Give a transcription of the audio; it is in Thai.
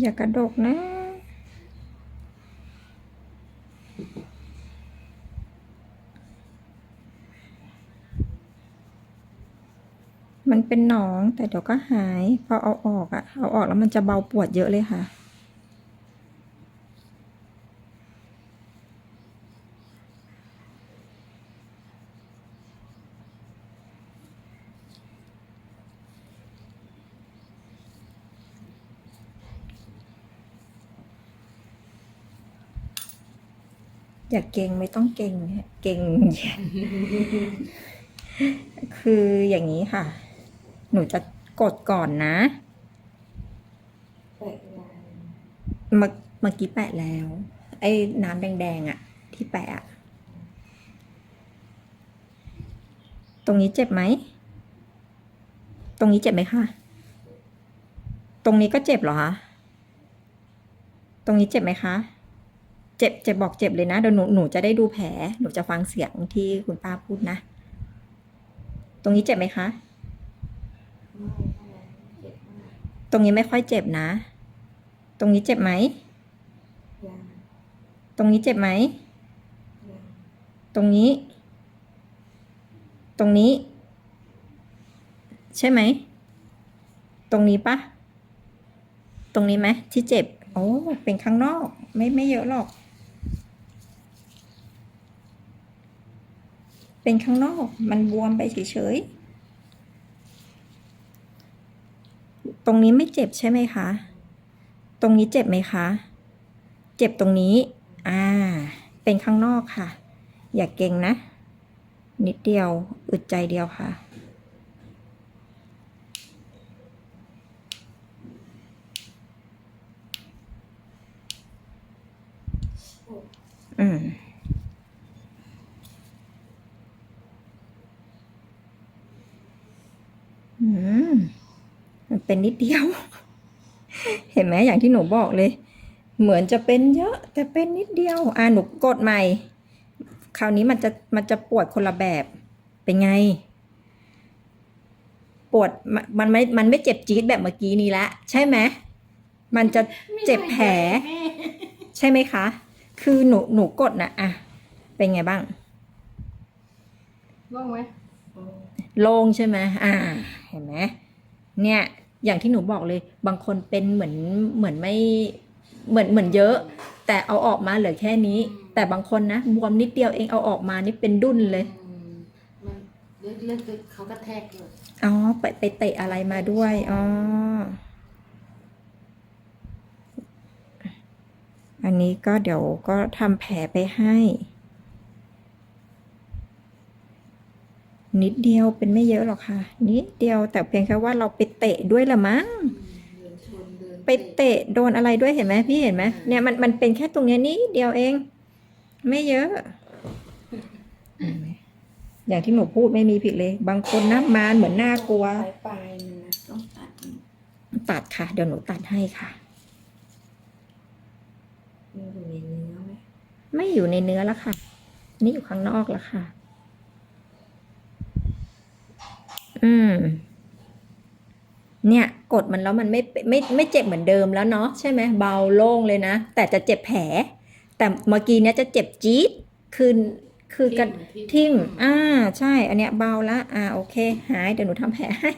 อย่ากระดกนะมันเป็นหนองแต่เดี๋ยวก็หายพอเอาออกอะเอาออกแล้วมันจะเบาปวดเยอะเลยค่ะ อย่าเก่งไม่ต้องเก่งเนี่ยเก่ง คืออย่างนี้ค่ะ หนูจะกดก่อนนะเมื่อเมื่อกี้แปะแล้ว ไอ้น้ำแดงๆอะที่แปะอะตรงนี้เจ็บไหม ตรงนี้เจ็บไหมคะ ตรงนี้ก็เจ็บเหรอคะ ตรงนี้เจ็บไหมคะ เจ็บเจ็บบอกเจ็บเลยนะเดี๋ยวหนูหนูจะได้ดูแผลหนูจะฟังเสียงที่คุณป้าพูดนะ ตรงนี้เจ็บไหมคะ ตรงนี้ไม่ค่อยเจ็บนะ ตรงนี้เจ็บไหม ตรงนี้เจ็บไหม ตรงนี้ ตรงนี้ ใช่ไหม ตรงนี้ปะตรงนี้ไหมที่เจ็บ โอ้ เป็นข้างนอก ไม่ไม่เยอะหรอก เป็นข้างนอกมันบวมไปเฉยๆ ตรงนี้ไม่เจ็บใช่ไหมคะ ตรงนี้เจ็บไหมคะ เจ็บตรงนี้ อ่า เป็นข้างนอกค่ะ อย่าเก่งนะ นิดเดียว อึดใจเดียวค่ะ อืม อืม มัน เป็นนิดเดียว เห็นไหมอย่างที่หนูบอกเลย เหมือนจะเป็นเยอะแต่เป็นนิดเดียว อ่าหนูกดใหม่ คราวนี้มันจะมันจะปวดคนละแบบเป็นไง ปวดมันมันไม่มันไม่เจ็บจี๊ดแบบเมื่อกี้นี้ละใช่ไหมมันจะเจ็บแผล ใช่ไหมคะ คือหนูหนูกดนะอะเป็นไงบ้างว่างไหมโอ้โล่งใช่ไหมอ่า เห็นไหมเนี่ย อย่างที่หนูบอกเลย บางคนเป็นเหมือนเหมือนไม่เหมือนเหมือนเยอะ แต่เอาออกมาเหลือแค่นี้ แต่บางคนนะบวมนิดเดียวเองเอาออกมานี่เป็นดุ้นเลยอืมมันเลือดเลือดเขากระแทกเลยอ๋อไปไปเตะอะไรมาด้วยอ๋ออันนี้ก็เดี๋ยวก็ทำแผลไปให้ นิดเดียวเป็นไม่เยอะหรอกค่ะ นิดเดียวแต่เพียงแค่ว่าเราไปเตะด้วยละมั้งเดินชนเดินไปเตะโดนอะไรด้วยเห็นไหมพี่เห็นไหมเนี่ยมันมันเป็นแค่ตรงเนี้ยนิดเดียวเอง ไม่เยอะเห็นไหมอย่างที่หนูพูดไม่มีผิดเลย บางคนนะมานเหมือนน่ากลัวปลายปลายมันนะต้องตัดมันตัดค่ะ เดี๋ยวหนูตัดให้ค่ะมันอยู่ในเนื้อไหมไม่อยู่ในเนื้อแล้วค่ะ นี่อยู่ข้างนอกแล้วค่ะ อืม เนี่ย กดมันแล้วมันไม่ไม่ไม่เจ็บเหมือนเดิมแล้วเนาะใช่ไหมเบาโล่งเลยนะ แต่จะเจ็บแผล แต่เมื่อกี้เนี้ยจะเจ็บจี๊ดคือคือกันทิ่มอ่า ใช่ อันเนี้ยเบาละ อ่า โอเค หาย เดี๋ยวหนูทำแผลให้